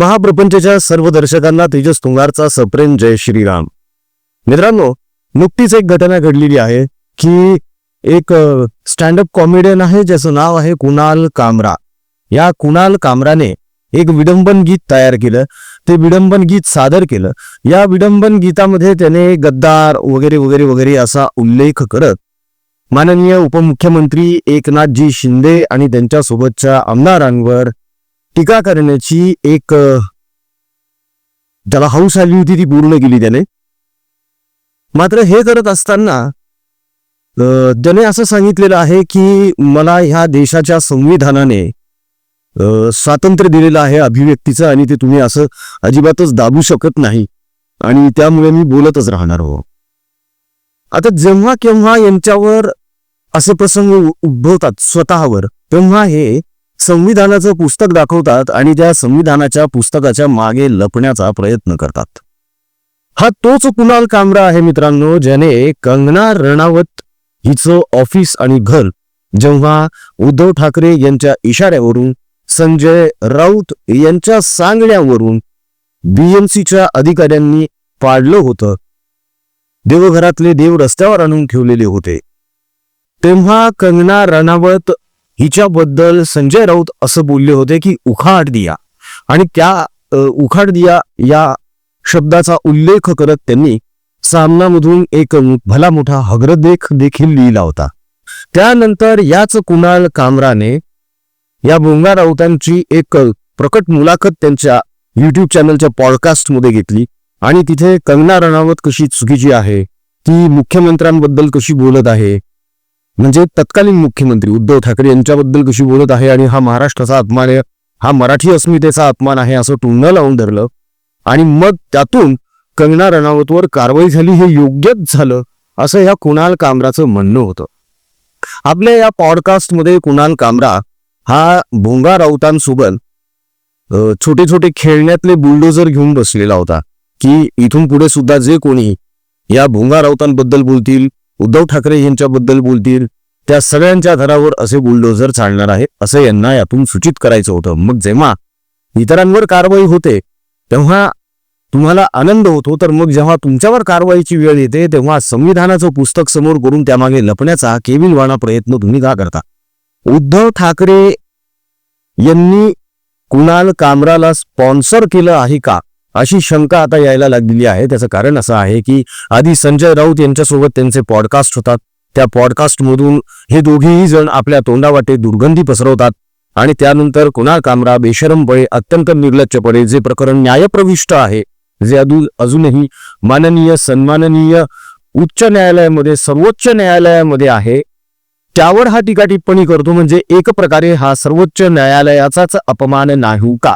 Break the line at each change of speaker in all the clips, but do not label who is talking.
महाप्रपंचच्या सर्व दर्शकांना तेजस तुंगारचा सप्रेम जय श्रीराम. मित्रांनो नुकतीच एक घटना घडलेली आहे की एक स्टँडअप कॉमेडियन आहे ज्याचं नाव आहे कुणाल कामरा. या कुणाल कामराने एक विडंबन गीत तयार केलं. ते विडंबन गीत सादर केलं. या विडंबन गीतामध्ये त्याने गद्दार वगैरे वगैरे वगैरे असा उल्लेख करत माननीय उपमुख्यमंत्री एकनाथजी शिंदे आणि त्यांच्यासोबतच्या आमदारांवर टीका करण्याची एक ज्याला हौस आली होती ती पूर्ण केली त्याने. मात्र हे करत असताना त्याने असं सांगितलेलं आहे की मला ह्या देशाच्या संविधानाने स्वातंत्र्य दिलेलं आहे अभिव्यक्तीचं आणि ते तुम्ही असं अजिबातच दाबू शकत नाही. आणि त्यामुळे मी बोलतच राहणार हो. आता जेव्हा केव्हा यांच्यावर असे प्रसंग उद्भवतात स्वतःवर तेव्हा हे संविधानाचं पुस्तक दाखवतात आणि त्या संविधानाच्या पुस्तकाच्या मागे लपण्याचा प्रयत्न करतात. हा तोच कुणाल कामरा आहे मित्रांनो ज्याने कंगना रणावत हिचं ऑफिस आणि घर जेव्हा उद्धव ठाकरे यांच्या इशाऱ्यावरून संजय राऊत यांच्या सांगण्यावरून बीएमसीच्या अधिकाऱ्यांनी पाडलं होतं. देवघरातले देव रस्त्यावर आणून ठेवलेले होते. तेव्हा कंगना रणावत हिच्याबद्दल संजय राऊत असं बोलले होते की उखाड दिया. आणि त्या उखाड दिया या शब्दाचा उल्लेख करत त्यांनी सामनामधून एक भला मोठा हग्रदेख देखील लिहिला होता. त्यानंतर याच कुणाल कामराने या बोंगा राऊतांची एक प्रकट मुलाखत त्यांच्या युट्यूब चॅनलच्या पॉडकास्टमध्ये घेतली. आणि तिथे कंगना रणावत कशी चुकीची आहे ती मुख्यमंत्र्यांबद्दल कशी बोलत आहे म्हणजे तत्कालीन मुख्यमंत्री उद्धव ठाकरे यांच्याबद्दल कशी बोलत आहे आणि हा महाराष्ट्राचा अपमान आहे हा मराठी अस्मितेचा अपमान आहे असं टुंगणं लावून धरलं. आणि मग त्यातून कंगना रणावतवर कारवाई झाली हे योग्यच झालं असं या कुणाल कामराचं म्हणणं होतं. आपल्या या पॉडकास्टमध्ये कुणाल कामरा हा भोंगा राऊतांसोबत छोटे छोटे खेळण्यातले बुलडोजर घेऊन बसलेला होता की इथून पुढे सुद्धा जे कोणी या भोंगा राऊतांबद्दल बोलतील उद्धव ठाकरे यांच्याबद्दल बोलतील त्या सगळ्यांच्या घरावर असे बुलडोझर चालणार आहे असं यांना यातून सूचित करायचं होतं. मग जेव्हा इतरांवर कारवाई होते तेव्हा तुम्हाला आनंद होतो तर मग जेव्हा तुमच्यावर कारवाईची वेळ येते तेव्हा संविधानाचं पुस्तक समोर करून त्यामागे लपण्याचा केविलवाणा प्रयत्न तुम्ही का करता? उद्धव ठाकरे यांनी कुणाल कामराला स्पॉन्सर केलं आहे का? अशी शंका आता यायला लागलेली आहे. त्याचं कारण असं आहे की आधी संजय राऊत यांच्यासोबत त्यांचे पॉडकास्ट होतात. त्या पॉडकास्टमधून हे दोघेही जण आपल्या तोंडावाटे दुर्गंधी पसरवतात आणि त्यानंतर कुणाल कामरा बेशरमपणे अत्यंत निर्लज्जपणे जे प्रकरण न्यायप्रविष्ट आहे जे अजून अजूनही माननीय सन्माननीय उच्च न्यायालयामध्ये सर्वोच्च न्यायालयामध्ये आहे. त्यावर हा टीका टिप्पणी करतो म्हणजे एक प्रकारे हा सर्वोच्च न्यायालयाचाच अपमान नाही का?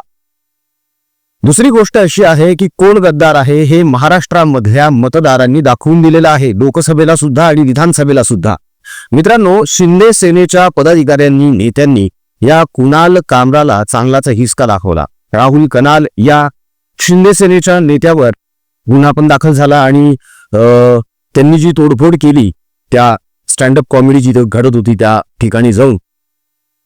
दुसरी गोष्ट अशी आहे की कोण गद्दार आहे हे महाराष्ट्रामधल्या मतदारांनी दाखवून दिलेलं आहे. लोकसभेला सुद्धा आणि विधानसभेला सुद्धा. मित्रांनो शिंदे सेनेच्या पदाधिकाऱ्यांनी नेत्यांनी या कुणाल कामराला चांगलाच हिसका दाखवला. राहुल कनाल या शिंदे सेनेच्या नेत्यावर गुन्हा पण दाखल झाला आणि त्यांनी जी तोडफोड केली त्या स्टँडअप कॉमेडी जिथं घडत होती त्या ठिकाणी जाऊन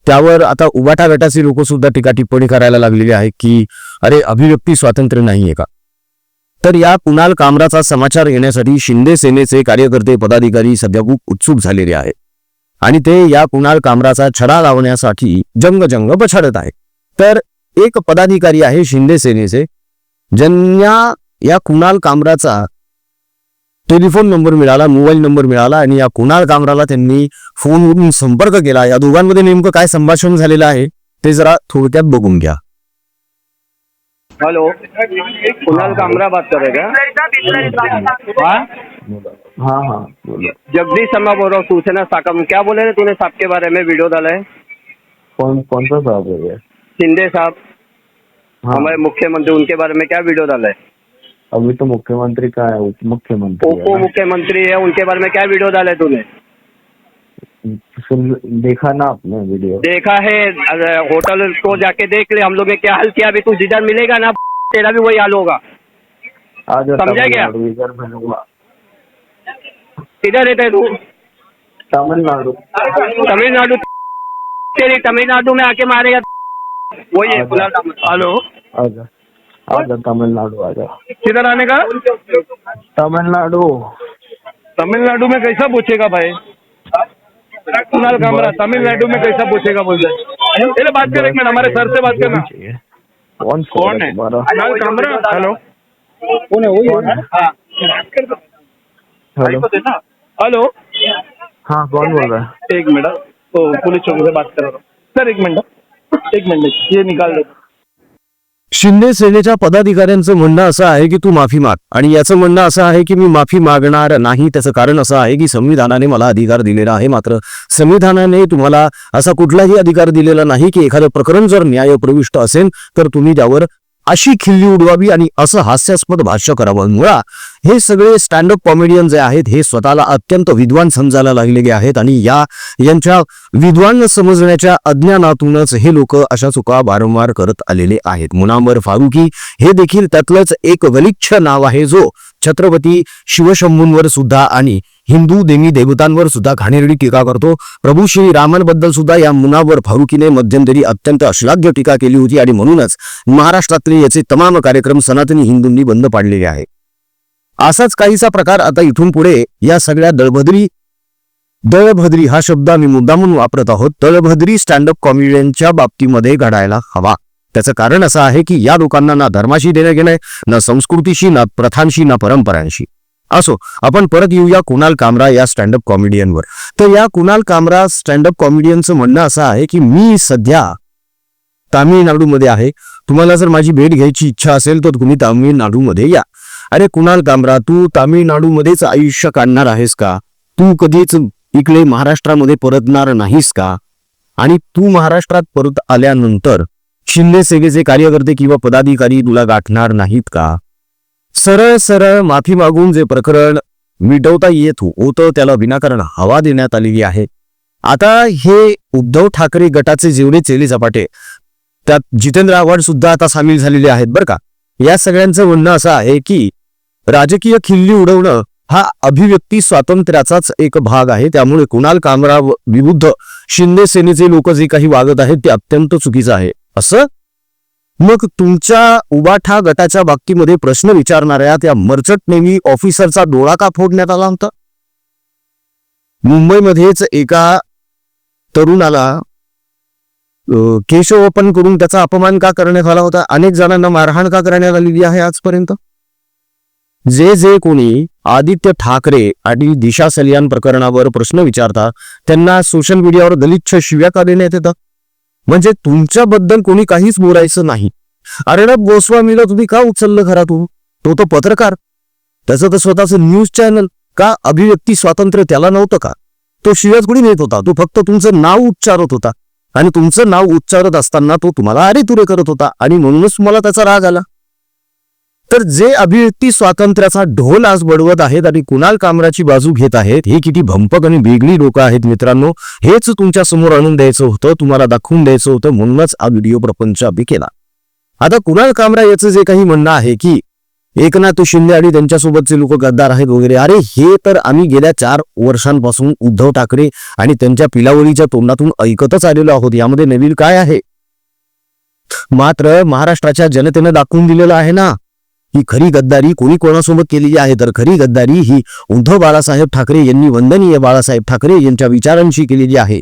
त्यावर आता उबाटा गटाचे लोक सुद्धा टीका टिप्पणी करायला लागलेली आहे की अरे अभिव्यक्ती स्वातंत्र्य नाहीये का? तर या कुणाल कामराचा समाचार घेण्यासाठी शिंदे सेनेचे कार्यकर्ते पदाधिकारी सध्या खूप उत्सुक झालेले आहेत. आणि ते या कुणाल कामराचा छडा लावण्यासाठी जंग जंग पछाडत आहे तर एक पदाधिकारी आहे शिंदे सेनेचे ज्यांना या कुणाल कामराचा टेलिफोन नंबर मिळाला मोबाईल नंबर मिळाला आणि या कुणाल कामराला त्यांनी फोनवरून संपर्क केला. या दोघांमध्ये नेमकं काय संभाषण झालेलं आहे ते जरा थोडक्यात बघून घ्या.
हेलो. कुणाल कामरा बात कर रहे क्या हाँ
हाँ. हाँ
जगदीश शर्मा बोल रहा हूँ सूचना साकम क्या बोले थे तूने साहब के बारे में? वीडियो डाला है.
कौन कौन सा साहब है
शिंदे साहब.
हाँ.
हमारे मुख्यमंत्री उनके बारे में क्या वीडियो डाला है?
अभी तो मुख्यमंत्री का है उप मुख्यमंत्री
उप मुख्यमंत्री है उनके बारे में क्या वीडियो डाले तूने?
सुन देखा ना आपने वीडियो
देखा है होटल को जाके देख ले हम लोग ने क्या हाल किया अभी तू जिधर मिलेगा ना तेरा भी वही हाल होगा। समझा क्या? किधर रहता है तू?
तमिलनाडु।
तमिलनाडु तेरी तमिलनाडु में आके मारेगा। वही है। हेलो?
आजा आजा तमिलनाडु आ आजा
किधर आने का?
तमिलनाडु।
तमिलनाडु में कैसा पूछेगा भाई? कुणाल कामरा तमिलनाडु में कैसा पूछेगा बोलते हैं चलो बात कर एक मिनट हमारे सर से बात करना।
कौन
कौन है? कुणाल कामरा हेलो। कौन है
कौन है?
हाँ।
हेलो।
हेलो।
हाँ कौन बोल रहा है?
एक मिनट तो पुलिस चौकी से बात कर रहा हूँ। सर एक मिनट एक मिनट ये निकाल दो
शिंदे सेनेच्या पदाधिकाऱ्यांचं म्हणणं असं आहे की तू माफी माग. आणि याचं म्हणणं असं आहे की मी माफी मागणार नाही. त्याचं कारण असं आहे की संविधानाने मला अधिकार दिलेला आहे. मात्र संविधानाने तुम्हाला असा कुठलाही अधिकार दिलेला नाही की एखादं प्रकरण जर न्यायप्रविष्ट असेल तर तुम्ही त्यावर अशी खिल्ली उडवावी आणि असं हास्यास्पद भाष्य करावं. मुळा हे सगळे स्टँडअप कॉमेडियन जे आहेत हे स्वतःला अत्यंत विद्वान समजायला लागलेले आहेत आणि या यांच्या विद्वान समजण्याच्या अज्ञानातूनच हे लोक अशा चुका वारंवार करत आलेले आहेत. मुनामर फारुकी हे देखील त्यातलंच एक गलिच्छ नाव आहे जो छत्रपती शिवशंभूंवर सुद्धा आणि हिंदू देवी देवतांवर सुद्धा घाणेरडी टीका करतो. प्रभू श्री रामांबद्दल सुद्धा या मुनावर फारुकीने मध्यंतरी अत्यंत अश्लाघ्य टीका केली होती आणि म्हणूनच महाराष्ट्रातले याचे तमाम कार्यक्रम सनातनी हिंदूंनी बंद पाडलेले आहे असाच काहीसा प्रकार आता इथून पुढे या सगळ्या दळभद्री दळभद्री हा शब्द आम्ही मुद्दामून वापरत आहोत. दळभद्री स्टँडअप कॉमेडियनच्या बाबतीमध्ये घडायला हवा. त्याचं कारण असं आहे की या लोकांना ना धर्माशी देणं घेणं ना संस्कृतीशी ना प्रथांशी ना परंपरांशी. असो आपण परत येऊया कुणाल कामरा या स्टँडअप कॉमेडियनवर तर या कुणाल कामरा स्टँडअप कॉमेडियनचं म्हणणं असं आहे की मी सध्या तामिळनाडूमध्ये आहे. तुम्हाला जर माझी भेट घ्यायची इच्छा असेल तर तुम्ही तामिळनाडूमध्ये या. अरे कुणाल कामरा तू तामिळनाडूमध्येच आयुष्य काढणार आहेस का? तू कधीच इकडे महाराष्ट्रामध्ये परतणार नाहीस का? आणि तू महाराष्ट्रात परत आल्यानंतर शिंदे सेनेचे कार्यकर्ते किंवा पदाधिकारी तुला गाठणार नाहीत का? सरळ सरळ माफी मागून जे प्रकरण मिटवता येत होतं त्याला विनाकारण हवा देण्यात आलेली आहे. आता हे उद्धव ठाकरे गटाचे जेवढे चेले झपाटे त्यात जितेंद्र आव्हाड सुद्धा आता सामील झालेले आहेत बरं का? या सगळ्यांचं म्हणणं असं आहे की राजकीय खिल्ली उडवणं हा अभिव्यक्ती स्वातंत्र्याचाच एक भाग आहे. त्यामुळे कुणाल कामरा विबुद्ध विरुद्ध शिंदे सेनेचे लोक जे काही वागत आहेत ते अत्यंत चुकीचं आहे. असं मग तुमच्या उबाठा गटाच्या बाबतीमध्ये प्रश्न विचारणाऱ्या त्या मर्चंट नेव्ही ऑफिसरचा डोळा का फोडण्यात आला होता? मुंबईमध्येच एका तरुणाला केशवपन करून त्याचा अपमान का करण्यात आला होता? अनेक जणांना मारहाण का करण्यात आलेली आहे आजपर्यंत? जे जे कोणी आदित्य ठाकरे आणि दिशा सलियान प्रकरणावर प्रश्न विचारता त्यांना सोशल मीडियावर गलिच्छ शिव्या का देण्यात येतात? म्हणजे तुमच्याबद्दल कोणी काहीच बोलायचं नाही. अर्णब गोस्वामीला तुम्ही का उचललं खरा तू तो तो पत्रकार. त्याचं तर स्वतःचं न्यूज चॅनल का अभिव्यक्ती स्वातंत्र्य त्याला नव्हतं का? तो शिव्यात कुणी नेत होता? तो फक्त तुमचं नाव उच्चारत होता. आणि तुमचं नाव उच्चारत असताना तो तुम्हाला अरे तुरे करत होता आणि म्हणूनच तुम्हाला त्याचा राग आला. तर जे अभिव्यक्ती स्वातंत्र्याचा ढोल आज बडवत आहेत आणि कुणाल कामराची बाजू घेत आहेत हे किती भंपक आणि वेगळी लोक आहेत मित्रांनो हेच तुमच्यासमोर आणून द्यायचं होतं तुम्हाला दाखवून द्यायचं होतं म्हणूनच हा व्हिडिओ प्रपंच आम्ही केला. आता कुणाल कामरा याचं जे काही म्हणणं आहे की एकनाथ शिंदे आणि त्यांच्यासोबतचे लोक गद्दार आहेत वगैरे अरे हे तर आम्ही गेल्या चार वर्षांपासून उद्धव ठाकरे आणि त्यांच्या पिलावळीच्या तोंडातून ऐकतच आलेलो आहोत यामध्ये नवीन काय आहे? मात्र महाराष्ट्राच्या जनतेनं दाखवून दिलेलं आहे ना ही खरी गद्दारी कोणी कोणासोबत केलेली आहे? तर खरी गद्दारी ही उद्धव बाळासाहेब ठाकरे यांनी वंदनीय बाळासाहेब ठाकरे यांच्या विचारांशी केलेली आहे.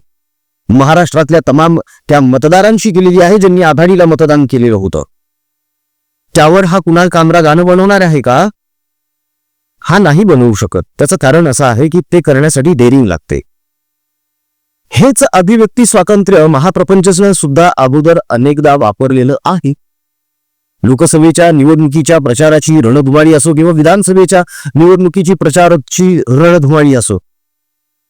महाराष्ट्रातल्या तमाम त्या मतदारांशी केलेली आहे ज्यांनी आघाडीला मतदान केलेलं होतं. त्यावर हा कुणाल कामरा गाणं बनवणार आहे का? हा नाही बनवू शकत. त्याचं कारण असं आहे की ते करण्यासाठी डेअरिंग लागते. हेच अभिव्यक्ती स्वातंत्र्य महाप्रपंचनं सुद्धा अगोदर अनेकदा वापरलेलं आहे. लोकसभेच्या निवडणुकीच्या प्रचाराची रणधुमाळी असो किंवा विधानसभेच्या निवडणुकीची प्रचाराची रणधुमाळी असो.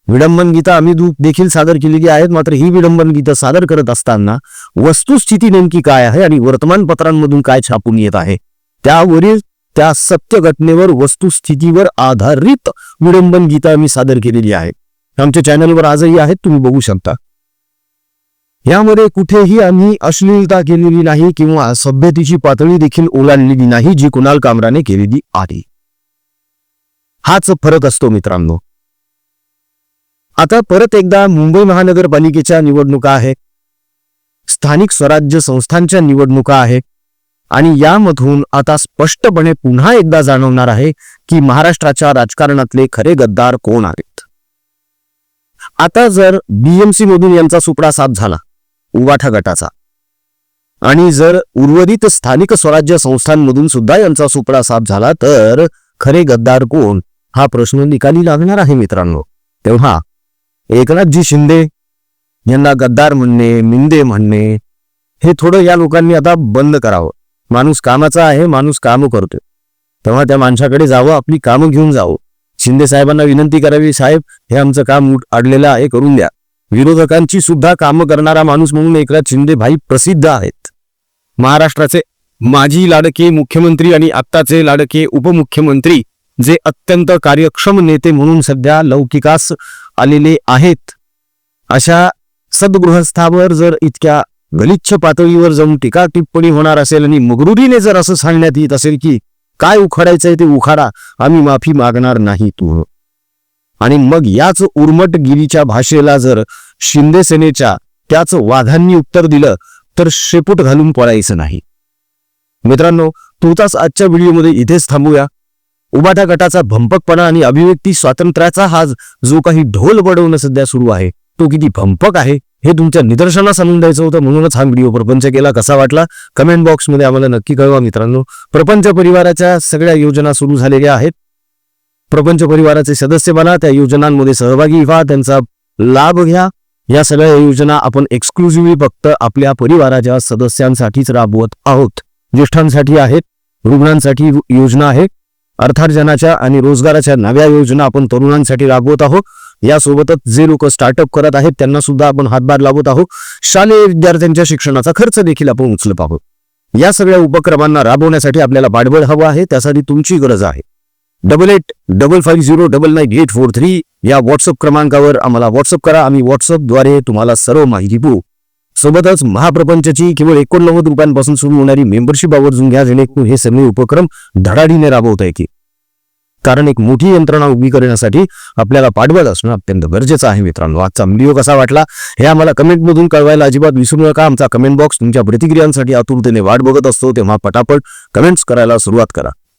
विडंबन गीता आम्ही दु- देखील सादर केलेली आहेत मात्र ही विडंबन गीतं सादर करत असताना वस्तुस्थिती नेमकी काय आहे आणि वर्तमानपत्रांमधून काय छापून येत आहे? त्यावरील त्या सत्य घटनेवर वस्तुस्थितीवर आधारित विडंबन गीता आम्ही सादर केलेली आहे आमच्या चॅनलवर आजही आहेत तुम्ही बघू शकता. यामध्ये कुठेही आम्ही अश्लीलता केलेली नाही किंवा सभ्यतेची पातळी देखील ओलांडलेली नाही जी कुणाल कामराने केलेली आहे. हाच फरक असतो मित्रांनो. आता परत एकदा मुंबई महानगरपालिकेच्या निवडणुका आहे. स्थानिक स्वराज्य संस्थांच्या निवडणुका आहे. आणि यामधून आता स्पष्टपणे पुन्हा एकदा जाणवणार आहे की महाराष्ट्राच्या राजकारणातले खरे गद्दार कोण आहेत. आता जर बीएमसी मधून यांचा सुपडा साफ झाला उवाठा गटाचा. आणि जर उर्वरित स्थानिक स्वराज्य संस्थांमधून सुद्धा यांचा सुपडा साफ झाला तर खरे गद्दार कोण? हा प्रश्न निकाली लागणार आहे मित्रांनो. तेव्हा एकनाथजी शिंदे यांना गद्दार म्हणणे मिंदे म्हणणे हे थोडं या लोकांनी आता बंद करावं. माणूस कामाचा आहे माणूस काम करतोय. तेव्हा त्या माणसाकडे जावं आपली कामं घेऊन जावं. शिंदे साहेबांना विनंती करावी साहेब हे आमचं काम उठ- अडलेलं आहे करून द्या. विरोधकांची सुद्धा कामं करणारा माणूस म्हणून एकनाथ शिंदे भाई प्रसिद्ध आहेत. महाराष्ट्राचे माजी लाडके मुख्यमंत्री आणि आत्ताचे लाडके उपमुख्यमंत्री जे अत्यंत कार्यक्षम नेते म्हणून सध्या लौकिकास आलेले आहेत. अशा सद्गृहस्थावर जर इतक्या गलिच्छ पातळीवर जाऊन टीका टिप्पणी होणार असेल आणि मगरुरीने जर असं सांगण्यात येत असेल की काय उखाडायचंय ते उखाडा आम्ही माफी मागणार नाही तू. आणि मग याच उर्मटगिरीच्या भाषेला जर शिंदे सेनेच्या त्याच वाधांनी उत्तर दिलं तर शेपूट घालून पळायचं नाही. मित्रांनो तुर्तास आजच्या व्हिडिओमध्ये इथेच थांबूया. उबाटा गटाचा भंपकपणा आणि अभिव्यक्ती स्वातंत्र्याचा हा जो काही ढोल बडवणं सध्या सुरू आहे तो किती भंपक आहे हे तुमच्या निदर्शनास आणून द्यायचं होतं म्हणूनच हा व्हिडिओ प्रपंच केला कसा वाटला कमेंट बॉक्समध्ये आम्हाला नक्की कळवा मित्रांनो. प्रपंच परिवाराच्या सगळ्या योजना सुरू झालेल्या आहेत. प्रपंच परिवाराचे सदस्य बना त्या योजनांमध्ये सहभागी व्हा त्यांचा लाभ घ्या. या सगळ्या योजना आपण एक्सक्लुझिव्हली फक्त आपल्या परिवाराच्या सदस्यांसाठीच राबवत आहोत. ज्येष्ठांसाठी आहेत रुग्णांसाठी योजना आहे. अर्थार्जनाच्या आणि रोजगाराच्या नव्या योजना आपण तरुणांसाठी राबवत आहोत. यासोबतच जे लोक स्टार्टअप करत आहेत त्यांना सुद्धा आपण हातभार लावत आहोत. शालेय विद्यार्थ्यांच्या शिक्षणाचा खर्च देखील आपण उचलत आहोत. या सगळ्या उपक्रमांना राबवण्यासाठी आपल्याला पाठबळ हवं आहे त्यासाठी तुमची गरज आहे. Double eight double five zero double nine eight four three या व्हॉट्सअप क्रमांकावर आम्हाला व्हॉट्सअप करा. आम्ही व्हॉट्सअपद्वारे तुम्हाला सर्व माहिती देऊ. सोबतच महाप्रपंचची केवळ एकोणनव्वद रुपयांपासून सुरू होणारी मेंबरशिप आवर्जून घ्या जेणेकरून हे सगळे उपक्रम धडाडीने राबवता येतील. कारण एक मोठी यंत्रणा उभी करण्यासाठी आपल्याला पाठबळ असणं अत्यंत गरजेचं आहे मित्रांनो. आजचा व्हिडिओ कसा वाटला हे आम्हाला कमेंटमधून कळवायला अजिबात विसरू नका. आमचा कमेंट बॉक्स तुमच्या प्रतिक्रियांसाठी आतुरतेने वाट बघत असतो. तेव्हा पटापट कमेंट्स करायला सुरुवात करा.